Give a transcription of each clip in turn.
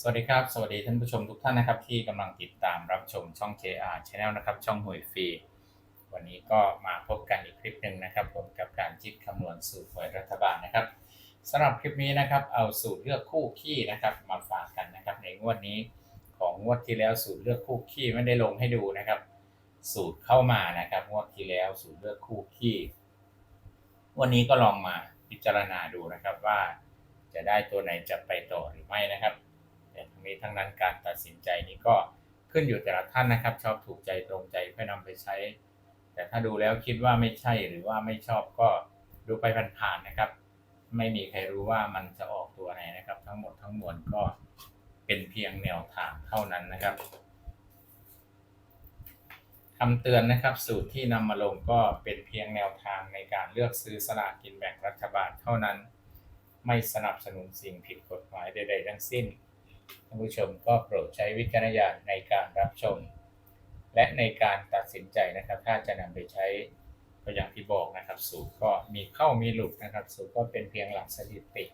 สวัสดีครับ สวัสดีท่านผู้ชมทุกท่านนะครับ ที่กำลังติดตามรับชมช่อง JR Channel นะครับ ช่องหวยฟรี วันนี้ก็มาพบกันอีกคลิปหนึ่งนะครับผมกับการจิตคำนวณสูตรหวยรัฐบาลนะครับสำหรับคลิปนี้นะครับ เอาสูตรเลือกคู่ขี้นะครับมาฝากกันนะครับ ในงวดนี้ของงวดที่แล้วสูตรเลือกคู่ขี้ไม่ได้ลงให้ดูนะครับ สูตรเข้ามานะครับงวดที่แล้วสูตรเลือกคู่ขี้วันนี้ก็ลองมาพิจารณาดูนะครับว่าจะได้ตัวไหนจะไปต่อหรือไม่นะครับ นี้ทั้งนั้นการตัดสินใจนี้ก็ขึ้นอยู่แต่ละท่านนะครับ ชอบถูกใจตรงใจเพื่อนำไปใช้ แต่ถ้าดูแล้วคิดว่าไม่ใช่หรือว่าไม่ชอบก็ดูไปผ่านๆนะครับ ไม่มีใครรู้ว่ามันจะออกตัวไหนนะครับ ทั้งหมดทั้งมวลก็เป็นเพียงแนวทางเท่านั้นนะครับคำเตือนนะครับสูตรที่นำมาลงก็เป็นเพียงแนวทางในการเลือกซื้อสลากกินแบ่งรัฐบาลเท่านั้น ไม่สนับสนุนสิ่งผิดกฎหมายใดๆทั้งสิ้น ท่านผู้ชมก็โปรดใช้วิจารณญาณในการรับชม และในการตัดสินใจนะครับ ถ้าจะนำไปใช้ก็อย่างที่บอกนะครับ สูตรก็มีเข้ามีหลุดนะครับ สูตรก็เป็นเพียงหลักสถิติ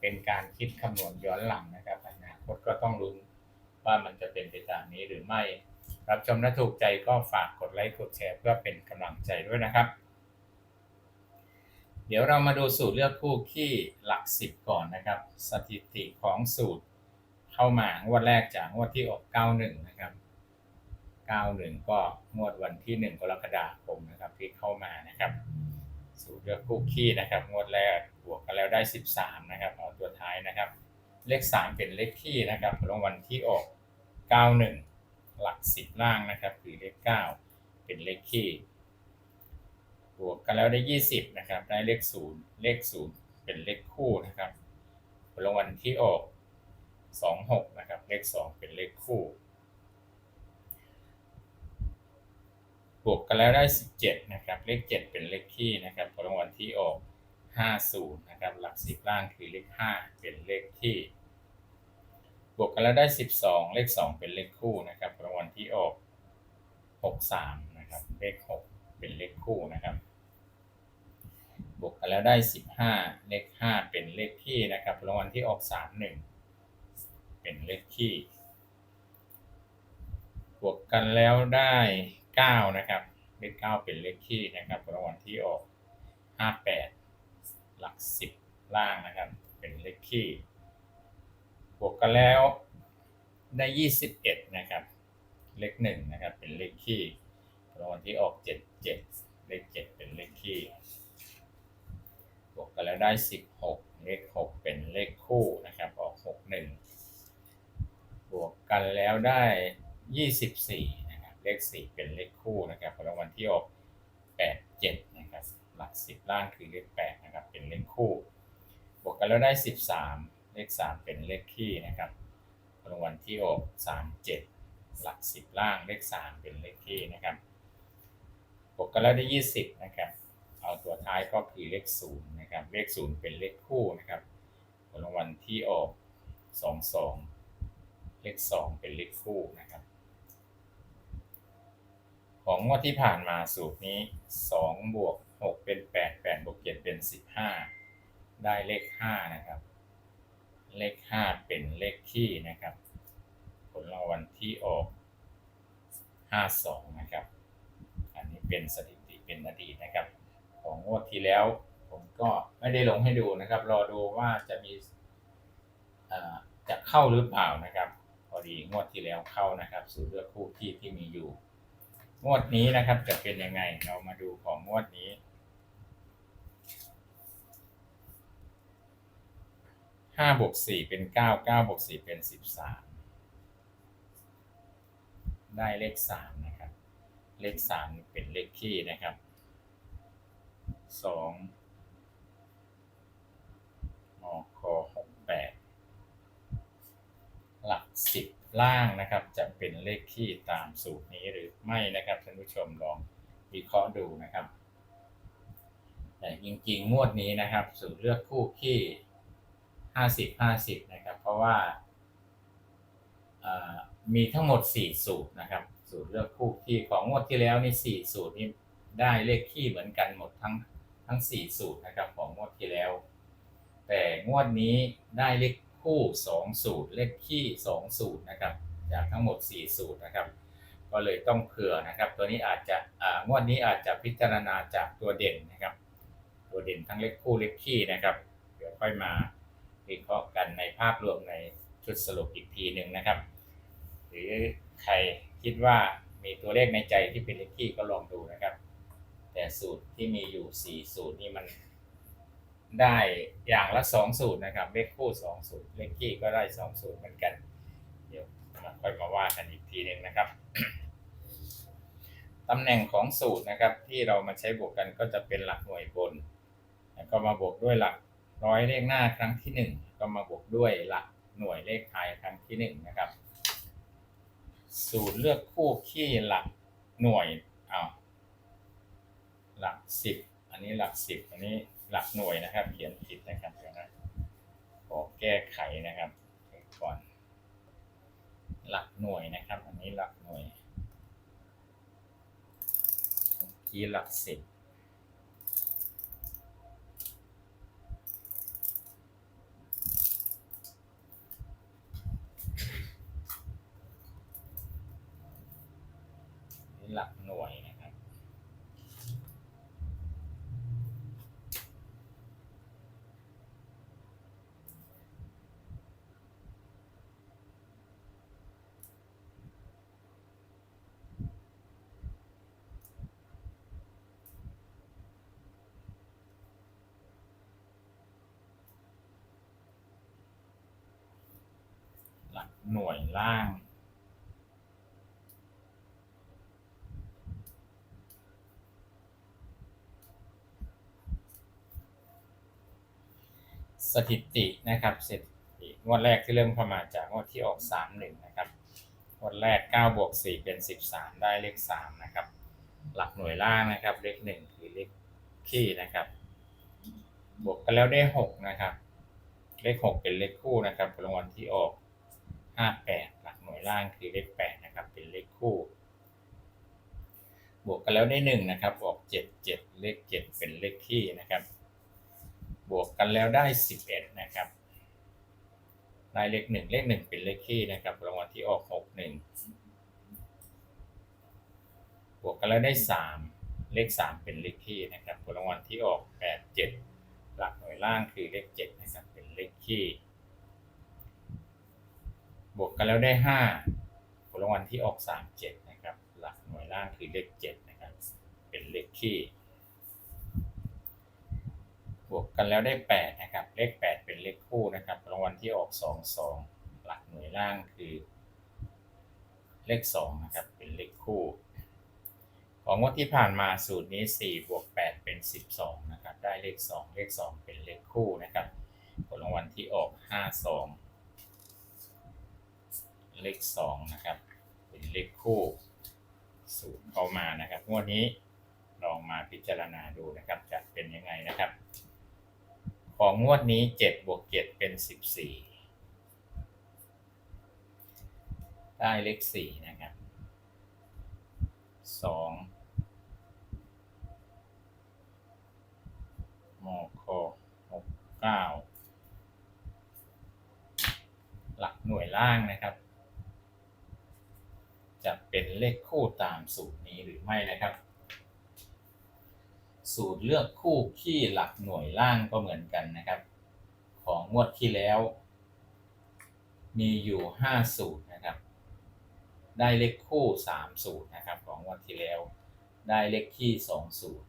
เป็นการคิดคำนวณย้อนหลังนะครับอนาคตก็ต้องลุ้ว่ามันจะเป็นไปตามนี้หรือไม่ รับชมและถูกใจก็ฝากกดไลค์กดแชร์ เพื่อเป็นกำลังใจด้วยนะครับ เดี๋ยวเรามาดูสูตรเลือกคู่ขี้หลักสิบก่อนนะครับ สถิติของสูตร เข้ามางวดแรกจากงวดที่ออก91นะครับ91ก็งวดวันที่1กรกฎาคมนะครับ ที่เข้ามานะครับสูตรเลือกคู่ขี้นะครับงวดแรกบวกกันแล้วได้13นะครับเอาตัวท้ายนะครับ เลข3เป็นเลขขี้นะครับรางวัลที่ออก91หลัก10ล่างนะครับคือเลข9เป็นเลขขี้บวกกันแล้วได้20นะครับ ได้เลข0เลข0เป็นเลขคู่นะครับรางวัลที่ออก 26 นะครับ เลข 2 เป็นเลขคู่ บวกกันแล้วได้ 17 นะครับ เลข 7 เป็นเลขคี่นะครับผลรางวัลที่ออก 50 นะครับ หลัก10ล่างคือเลข 5 เป็นเลขคี่ บวกกันแล้วได้ 12 เลข 2 เป็นเลขคู่นะครับผลรางวัลที่ออก 63 นะครับ เลข 6 เป็นเลขคู่นะครับบวกกันแล้วได้ 15 เลข 5 เป็นเลขคี่นะครับรางวัลที่ออก 31 เป็นเลขคี่บวกกันแล้วได้9นะครับเลข9เป็นเลขคี่นะครับรางวัลที่ออก 58 หลัก 10 ล่างนะครับ เป็นเลขคี่บวกกันแล้วได้ 21 นะครับ เลข1นะครับ เป็นเลขคี่รางวัลที่ออก 77 เลข 7 เป็นเลขคี่บวกกันแล้วได้ 16 เลข 6 เป็นเลขคู่นะครับ ออก 61 บวกกันแล้วได้ 24นะครับเลข 4 เป็นเลขคู่นะครับผลรางวัลที่ออก87นะครับหลัก 10 ล่างคือเลข8นะครับเป็นเลขคู่ บวกกันแล้วได้ 13 เลข 3 เป็นเลขคี่นะครับผลรางวัลที่ออก37 หลัก 10 ล่างเลข 3 เป็นเลขคี่นะครับบวกกันแล้วได้ 20นะครับเอาตัวท้ายก็คือเลข0นะครับเลข0เป็นเลขคู่นะครับผลรางวัลที่ออก 22 เลข2เป็นเลขคู่นะครับ ของงวดที่ผ่านมาสูตรนี้2บวก6เป็น8 8บวก7เป็น15ได้เลข5นะครับ เลข5เป็นเลขคี่นะครับ ผลรางวัลที่ออก52นะครับ อันนี้เป็นสถิติเป็นอดีตนะครับ ของงวดที่แล้วผมก็ไม่ได้ลงให้ดูนะครับ รอดูว่าจะมีจะเข้าหรือเปล่านะครับ อดีงวดที่แล้วเข้านะครับสูตรเลือกคู่ที่ที่มีอยู่ งวดนี้นะครับจะเป็นยังไงเรามาดูของงวดนี้ห้าบวกสี่เป็นเก้าเก้าบวกสี่เป็นสิบสามได้เลขสามนะครับ เลขสามเป็นเลขคี่นะครับสอง 10 ล่างนะครับ จะเป็นเลขที่ตามสูตรนี้หรือไม่นะครับท่านผู้ชมลองวิเคราะห์ดูนะครับ แต่จริงๆงวดนี้นะครับ สูตรเลือกคู่ที่ 50 50 นะครับ เพราะว่ามีทั้งหมด 4 สูตรนะครับ สูตรเลือกคู่ที่ของงวดที่แล้วนี่4สูตรนี่ได้เลขที่เหมือนกันหมดทั้งทั้ง 4 สูตรนะครับของงวดที่แล้ว แต่งวดนี้ได้เลข คู่สองสูตร เลขขี้สองสูตรนะครับ จากทั้งหมดสี่สูตรนะครับ ก็เลยต้องเผื่อนะครับ ตัวนี้อาจจะอ่างวดนี้อาจจะพิจารณาจากตัวเด่นนะครับ ตัวเด่นทั้งเลขคู่เลขขี้นะครับ เดี๋ยวค่อยมาวิเคราะห์กันในภาพรวมในชุดสรุปอีกทีหนึ่งนะครับ หรือใครคิดว่ามีตัวเลขในใจที่เป็นเลขขี้ก็ลองดูนะครับ แต่สูตรที่มีอยู่สี่สูตรนี่มัน ได้อย่างละสองสูตรนะครับเลขคู่สองสูตรเลขขี้ก็ได้สองสูตรเหมือนกัน เดี๋ยวมาค่อยมาว่ากันอีกทีหนึ่งนะครับตำแหน่งของสูตรนะครับที่เรามาใช้บวกกันก็จะเป็นหลักหน่วยบน แล้วก็มาบวกด้วยหลักร้อยเลขหน้าครั้งที่หนึ่งก็มาบวกด้วยหลักหน่วยเลขท้ายครั้งที่หนึ่งนะครับ สูตรเลือกคู่ขี้หลักหน่วยอ้าวหลักสิบอันนี้หลักสิบอันนี้ หลักหน่วยนะครับ เขียนผิดนะครับเดี๋ยวนะขอแก้ไขนะครับก่อน หลักหน่วยนะครับ อันนี้หลักหน่วยเมื่อกี้หลักสิบนี่หลักหน่วยนะครับ หลักหน่วยล่าง สถิตินะครับสถิติงวดแรกที่เริ่มเข้ามาจากงวดที่ออก 3 1 นะครับงวดแรก 9 บวก 4 เป็น 13 ได้เลข 3 นะครับ หลักหน่วยล่างนะครับ เลข 1 คือเลขขี้นะครับ บวกกันแล้วได้ 6 นะครับ เลข 6 เป็นเลขคู่นะครับรางวัลที่ออก 58หลักหน่วยล่างคือเลข8นะครับ เป็นเลขคู่ บวกกันแล้วได้1นะครับ ออก7 7เลข7เป็นเลขขี้นะครับ บวกกันแล้วได้11นะครับได้เลข1เลข1เป็นเลขขี้นะครับรางวัลที่ออก61บวกกันแล้วได้3เลข3เป็นเลขขี้นะครับรางวัลที่ออก87หลักหน่วยล่างคือเลข7นะครับเป็นเลขขี้ บวกกันแล้วได้ห้าผลรางวัลที่ออกสามเจ็ดนะครับ หลักหน่วยล่างคือเลขเจ็ดนะครับ เป็นเลขขี้บวกกันแล้วได้แปดนะครับ เลขแปดเป็นเลขคู่นะครับ รางวัลที่ออกสองสองหลักหน่วยล่างคือเลขสองนะครับ เป็นเลขคู่ ของงวดที่ผ่านมาสูตรนี้สี่บวกแปดเป็นสิบสองนะครับ ได้เลขสองเลขสองเป็นเลขคู่นะครับ ผลรางวัลที่ออกห้าสอง เลขสองนะครับ เป็นเลขคู่สูตรเข้ามานะครับงวดนี้ลองมาพิจารณาดูนะครับจะเป็นยังไงนะครับ ของงวดนี้เจ็ดบวกเจ็ดเป็นสิบสี่ได้เลขสี่นะครับสองมอคอหกเก้าหลักหน่วยล่างนะครับ จะเป็นเลขคู่ตามสูตรนี้หรือไม่นะครับ สูตรเลือกคู่ขี้หลักหน่วยล่างก็เหมือนกันนะครับ ของงวดที่แล้ว มีอยู่ห้าสูตรนะครับ ได้เลขคู่สามสูตรนะครับ ของงวดที่แล้ว ได้เลขขี้สองสูตร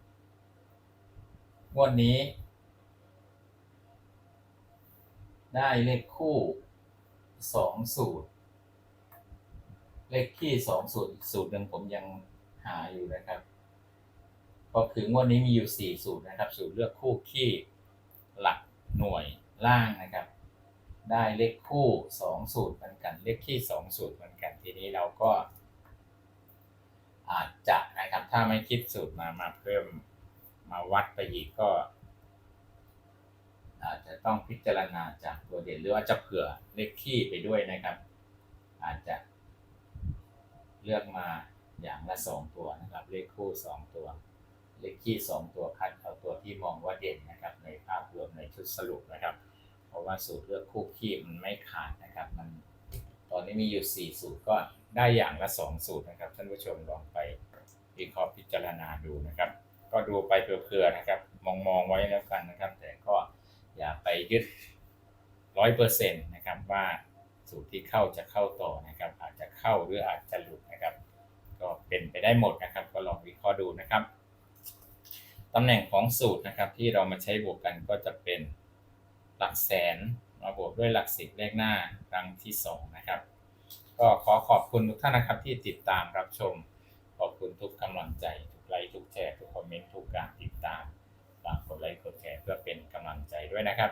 งวดนี้ ได้เลขคู่สองสูตร เลขขี้สองสูตรอีกสูตรหนึ่งผมยังหาอยู่นะครับก็คืองวดนี้มีอยู่สี่สูตรนะครับ สูตรเลือกคู่ขี้หลักหน่วยล่างนะครับ ได้เลขคู่สองสูตรเหมือนกัน เลขขี้สองสูตรเหมือนกันทีนี้เราก็ อาจจะนะครับ ถ้าไม่คิดสูตรมามาเพิ่มมาวัดไปอีกก็ อาจจะต้องพิจารณาจากตัวเด่นหรือว่าจะเผื่อเลขขี้ไปด้วยนะครับ อาจจะ เลือกมาอย่างละสองตัวนะครับ เลขคู่สองตัว เลขขี้สองตัวคัดเอาตัวที่มองว่าเด่นนะครับ ในภาพรวมในชุดสรุปนะครับขราะว่าสูตรเลือกคู่คีบมันไม่ขาดนะครับ มันตอนนี้มีอยู่ 4 สูตรก็ได้อย่างละ 2 สูตรนะครับ ท่านผู้ชมลองไปวิเคราะห์พิจารณาดูนะครับ ก็ดูไปเผื่อๆนะครับ มองมองๆไว้แล้วกันนะครับ แต่ก็อย่าไปยึดร้อยเปอร์เซ็นต์นะครับว่า สูตรที่เข้าจะเข้าต่อนะครับ อาจจะเข้าหรืออาจจะหลุดนะครับ ก็เป็นไปได้หมดนะครับ ก็ลองวิเคราะห์ดูนะครับตำแหน่งของสูตรนะครับที่เรามาใช้บวกกันก็จะเป็นหลักแสนมาบวกด้วยหลักสิบเลขหน้าครั้งที่สองนะครับก็ขอขอบคุณทุกท่านนะครับที่ติดตามรับชม ขอบคุณทุกกำลังใจ ทุกไลค์ทุกแชร์ทุกคอมเมนต์ทุกการติดตามฝากกดไลค์กดแชร์เพื่อเป็นกำลังใจด้วยนะครับ